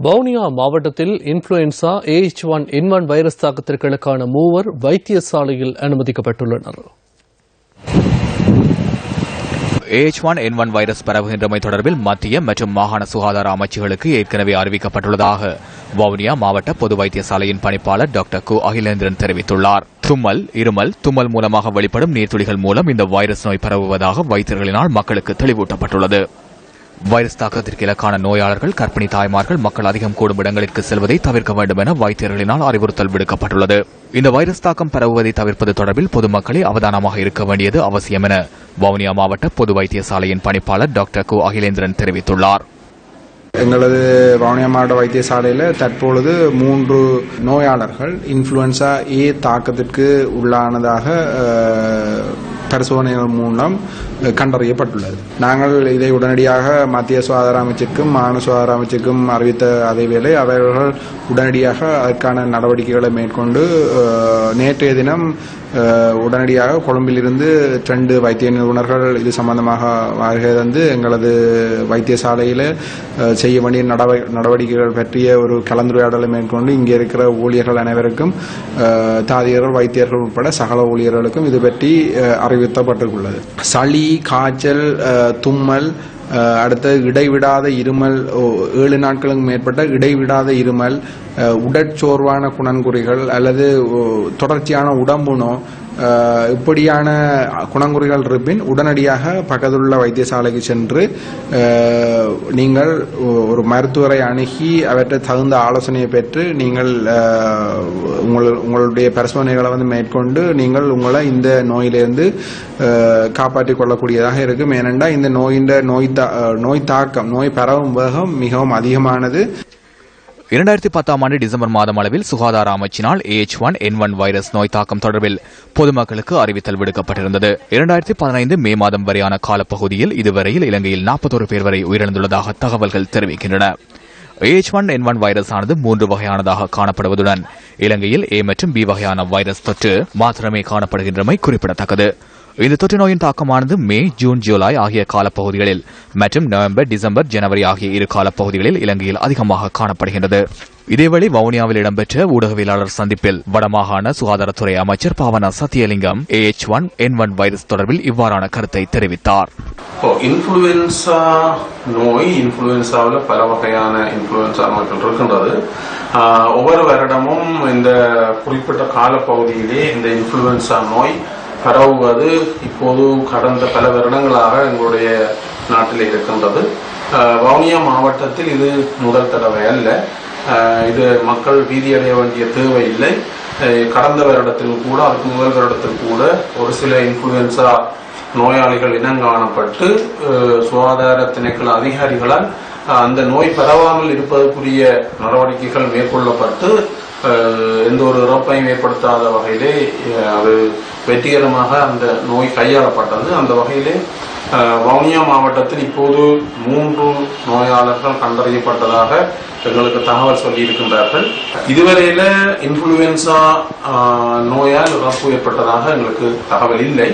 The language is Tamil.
வவுனியா மாவட்டத்தில் influenza H one N one virus தாக்கத்திற்கான மூவர் வைத்தியசாலையில் அனுமதிக்கப்பட்டுள்ளனர். H one N one virus பரவுகின்றமை தொடர்பில் மத்திய மற்றும் மாகாண சுகாதார அமைச்சுகளுக்கு ஏற்கனவே அறிவிக்கப்பட்டுள்ளதாக வவுனியா மாவட்ட பொது வைத்தியசாலையின் பணிப்பாளர் டாக்டர் கு. அகிலேந்திரன் தெரிவித்துள்ளார். தும்மல் இருமல் தும்மல் மூலமாக வெளிப்படும் நீர்த்துளிகள் மூலம் இந்த வைரஸ் நோய் பரவுவதாக வைத்தியர்களினால் மக்களுக்கு தெளிவூட்டப்பட்டுள்ளது. வைரஸ் தாக்கத்திற்கு இலக்கான நோயாளர்கள் கர்ப்பிணி தாய்மார்கள் மக்கள் அதிகம் கூடும் இடங்களுக்கு செல்வதை தவிர்க்க வேண்டும் என வைத்தியர்களினால் அறிவுறுத்தல் விடுக்கப்பட்டுள்ளது. இந்த வைரஸ் தாக்கம் பரவுவதை தவிர்ப்பது தொடர்பில் பொதுமக்களே அவதானமாக இருக்க வேண்டியது அவசியம் என வவுனியா மாவட்ட பொது வைத்தியசாலையின் பணிப்பாளர் டாக்டர் கு. அகிலேந்திரன் தெரிவித்துள்ளார். எங்களது வவுனியா மாவட்ட வைத்தியசாலையில் தற்பொழுது மூன்று நோயாளர்கள் இன்ஃப்ளூயன்சா ஏ தாக்கத்திற்கு உள்ளானதாக பரிசோதனை பரிசோதனைகள் மூலம் கண்டறியப்பட்டுள்ளது. நாங்கள் இதை உடனடியாக மத்திய சுகாதார அமைச்சுக்கும் மாநில சுகாதார அமைச்சுக்கும் அறிவித்த அதேவேளை அவர்கள் உடனடியாக அதற்கான நடவடிக்கைகளை மேற்கொண்டு நேற்றைய தினம் உடனடியாக கொழும்பிலிருந்து ரெண்டு வைத்திய நிபுணர்கள் இது சம்பந்தமாக வருகை தந்து எங்களது வைத்தியசாலையில் செய்ய வேண்டிய நடவ- நடவடிக்கைகள் பற்றிய ஒரு கலந்துரையாடலை மேற்கொண்டு இங்கே இருக்கிற ஊழியர்கள் அனைவருக்கும் தாதியர்கள் வைத்தியர்கள் உட்பட சகல ஊழியர்களுக்கும் இது பற்றி அறிவி அறிவிக்கப்பட்டுள்ளது சளி காய்ச்சல் தும்மல் அடுத்தது இடைவிடாத இருமல் ஏழு நாட்களுக்கு மேற்பட்ட இடைவிடாத இருமல் உடற்சோர்வான குணங்குறிகள் அல்லது தொடர்ச்சியான உடம்புணோ இப்படியான குணங்குறிகள் இருப்பின் உடனடியாக பக்கத்துள்ள வைத்தியசாலைக்கு சென்று நீங்கள் ஒரு மருத்துவரை அணுகி அவற்றை தகுந்த ஆலோசனையை பெற்று நீங்கள் உங்கள் உங்களுடைய பரிசோதனைகளை வந்து மேற்கொண்டு நீங்கள் உங்களை இந்த நோயிலிருந்து காப்பாற்றிக் கொள்ளக்கூடியதாக இருக்கும். ஏனென்றால் இந்த நோயின் நோய் தா- நோய் தாக்கம் நோய் பரவும் வேகம் மிகவும் அதிகமானது. இரண்டாயிரத்தி பத்தாம் ஆண்டு டிசம்பர் மாதம் அளவில் சுகாதார அமைச்சினால் H one N one virus நோய் தாக்கம் தொடர்பில் பொதுமக்களுக்கு அறிவித்தல் விடுக்கப்பட்டிருந்தது. இரண்டாயிரத்தி பதினைந்து மே மாதம் வரையான காலப்பகுதியில் இதுவரையில் இலங்கையில் நாற்பத்தோரு பேர் வரை உயிரிழந்துள்ளதாக தகவல்கள் தெரிவிக்கின்றன. H one N one virus ஆனது மூன்று வகையானதாக காணப்படுவதுடன் இலங்கையில் ஏ மற்றும் பி வகையான வைரஸ் தொற்று மாத்திரமே காணப்படுகின்றமை குறிப்பிடத்தக்கது. இந்த தொற்று நோயின் தாக்கமானது மே ஜூன் ஜூலை ஆகிய காலப்பகுதிகளில் மற்றும் நவம்பர் டிசம்பர் ஜனவரி ஆகிய இரு காலப்பகுதிகளில் இலங்கையில் அதிகமாக காணப்படுகின்றது. இதேவேளை வவுனியாவில் இடம்பெற்ற ஊடகவியலாளர் சந்திப்பில் வடமாகாண சுகாதாரத்துறை அமைச்சர் Bhavana Sathiyalingam H one N one virus தொடர்பில் இவ்வாறான கருத்தை தெரிவித்தார். இன்ஃப்ளூயன்சா நோய் இன்ஃப்ளூயன்சாவில் பல வகையான இன்ஃப்ளூயன்சா நோய்கள் இருக்கின்றது. ஒவ்வொரு வருடமும் இந்த குறிப்பிட்ட காலப்பகுதியிலே இந்த இன்ஃப்ளூயன்சா நோய் பரவுவது இப்போது கடந்த பல வருடங்களாக எங்களுடைய நாட்டில் இருக்கின்றது. வவுனியா மாவட்டத்தில் இது முதல் தடவை அல்ல. இது மக்கள் பீதியடைய வேண்டிய தேவை இல்லை. கடந்த வருடத்தில் கூட அதுக்கு முதல் வருடத்தில் கூட ஒரு சில இன்ஃப்ளூயன்சா நோயாளிகள் இனங்காணப்பட்டு காணப்பட்டு சுகாதார திணைக்கள அதிகாரிகளால் அந்த நோய் பரவாமல் இருப்பதற்குரிய நடவடிக்கைகள் மேற்கொள்ளப்பட்டு எந்த ஒரு இறப்பையும் ஏற்படுத்தாத வகையிலே அது வெற்றிகரமாக அந்த நோய் கையாளப்பட்டது. அந்த வகையிலே வவுனியா மாவட்டத்தில் இப்போது மூன்று நோயாளர்கள் கண்டறியப்பட்டதாக எங்களுக்கு தகவல் சொல்லி இருக்கின்றார்கள் இதுவரையில இன்ஃபுளுவென்சா நோயால் இறப்பு ஏற்பட்டதாக எங்களுக்கு தகவல் இல்லை.